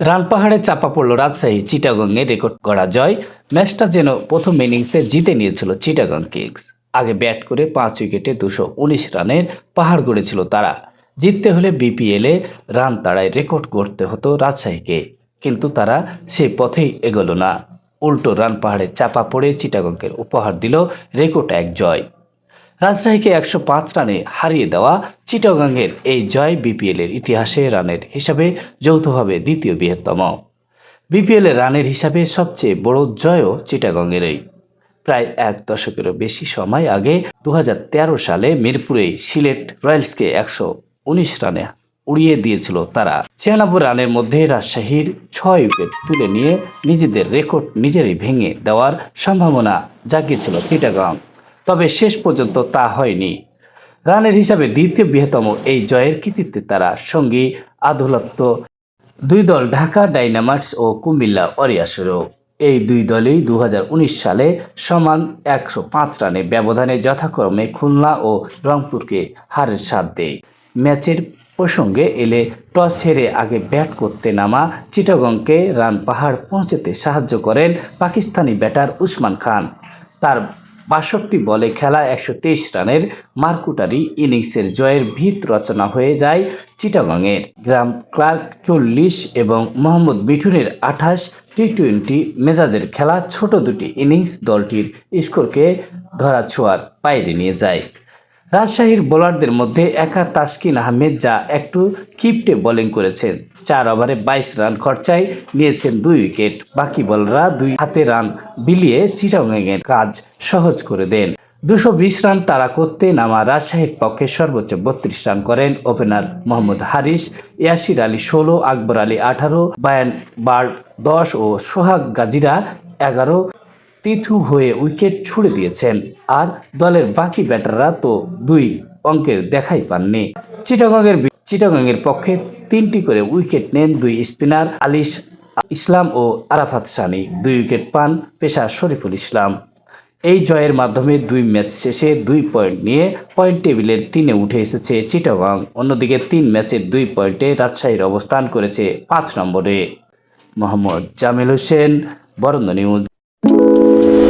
Run পাহাড়ে চাপা পড়ল রাজশাহী চিটাগংয়ে রেকর্ড করা জয়। ম্যাচটা যেন প্রথম ইনিংসে জিতে নিয়েছিল চিটাগং কিংস। আগে ব্যাট করে পাঁচ উইকেটে দুশো উনিশ রানের পাহাড় গড়েছিল তারা। জিততে হলে বিপিএলে রান তাড়ায় রেকর্ড করতে হতো রাজশাহীকে। কিন্তু তারা সে পথেই এগোলো না। উল্টো রান পাহাড়ে চাপা পড়ে চিটাগংকে উপহার দিল রেকর্ড এক জয়। রাজশাহীকে একশো পাঁচ রানে হারিয়ে দেওয়া চিটাগাংয়ের এই জয় বিপিএলের ইতিহাসে রানের হিসাবে যৌথভাবে দ্বিতীয় বৃহত্তম। বিপিএলের রানের হিসাবে সবচেয়ে বড় জয়ও চিটাগংয়েরই প্রায় এক দশকেরও বেশি সময় আগে দু হাজার তেরো সালে মিরপুরে সিলেট রয়্যালসকে একশো উনিশ রানে উড়িয়ে দিয়েছিল তারা। ছিয়ানব্বই রানের মধ্যে রাজশাহীর ছয় উইকেট তুলে নিয়ে নিজেদের রেকর্ড নিজেরই ভেঙে দেওয়ার সম্ভাবনা জাগিয়েছিল চিটাগাং। তবে শেষ পর্যন্ত তা হয়নি। রানের হিসাবে দ্বিতীয় বৃহত্তম এই জয়ের কৃতিত্বে তারা সঙ্গী আধুলত্ব দুই দল ঢাকা ডাইনামাইটস ও কুমিল্লা ওয়ারিয়ার্সেরও। এই দুই দলই দু হাজার উনিশ সালে সমান একশো পাঁচ রানে ব্যবধানে যথাক্রমে খুলনা ও রংপুরকে হারের স্বাদ দেয়। ম্যাচের প্রসঙ্গে এলে টস হেরে আগে ব্যাট করতে নামা চিটাগংকে রান পাহাড় পৌঁছতে সাহায্য করেন পাকিস্তানি ব্যাটার উসমান খান। তার বাষট্টি বলে খেলা একশো তেইশ রানের মার্কুটারি ইনিংসের জয়ের ভিত রচনা হয়ে যায় চিটাগংয়ের। গ্রাম ক্লার্ক চল্লিশ এবং মোহাম্মদ মিঠুনের আঠাশ টি টোয়েন্টি মেজাজের খেলা ছোট দুটি ইনিংস দলটির স্কোরকে ধরা ছোঁয়ার বাইরে নিয়ে যায়। রাজশাহীর বোলারদের মধ্যে একা তাসকিন আহমেদ যা একটু কিপটে বোলিং করেছেন। চার ওভারে বাইশ রান খরচায় নিয়েছেন দুই উইকেট। বাকি বলরা দুই হাতে রান বিলিয়ে চিটাগাংয়ের কাজ সহজ করে দেন। দুশো বিশ রান তারা করতে নামা রাজশাহীর পক্ষে সর্বোচ্চ বত্রিশ রান করেন ওপেনার মোহাম্মদ হারিস ইয়াসির আলী ষোলো, আকবর আলী আঠারো, বায়ান বার্ড দশ ও সোহাগ গাজীরা এগারো। তিথু হয়ে উইকেট ছুড়ে দিয়েছেন, আর দলের বাকি ব্যাটাররা তো দুই অঙ্কের দেখাই পাননি। চিটাগংয়ের চিটাগংয়ের পক্ষে তিনটি করে উইকেট নেন দুই স্পিনার আলিশ ইসলাম ও আরাফাত সানি। দুই উইকেট পান পেশার শরীফুল ইসলাম। এই জয়ের মাধ্যমে দুই ম্যাচ শেষে দুই পয়েন্ট নিয়ে পয়েন্ট টেবিলের তিনে উঠে এসেছে চিটাগং। অন্যদিকে তিন ম্যাচের দুই পয়েন্টে রাজশাহীর অবস্থান করেছে পাঁচ নম্বরে। মোহাম্মদ জামিল হোসেন বরন্দ নিউজ। you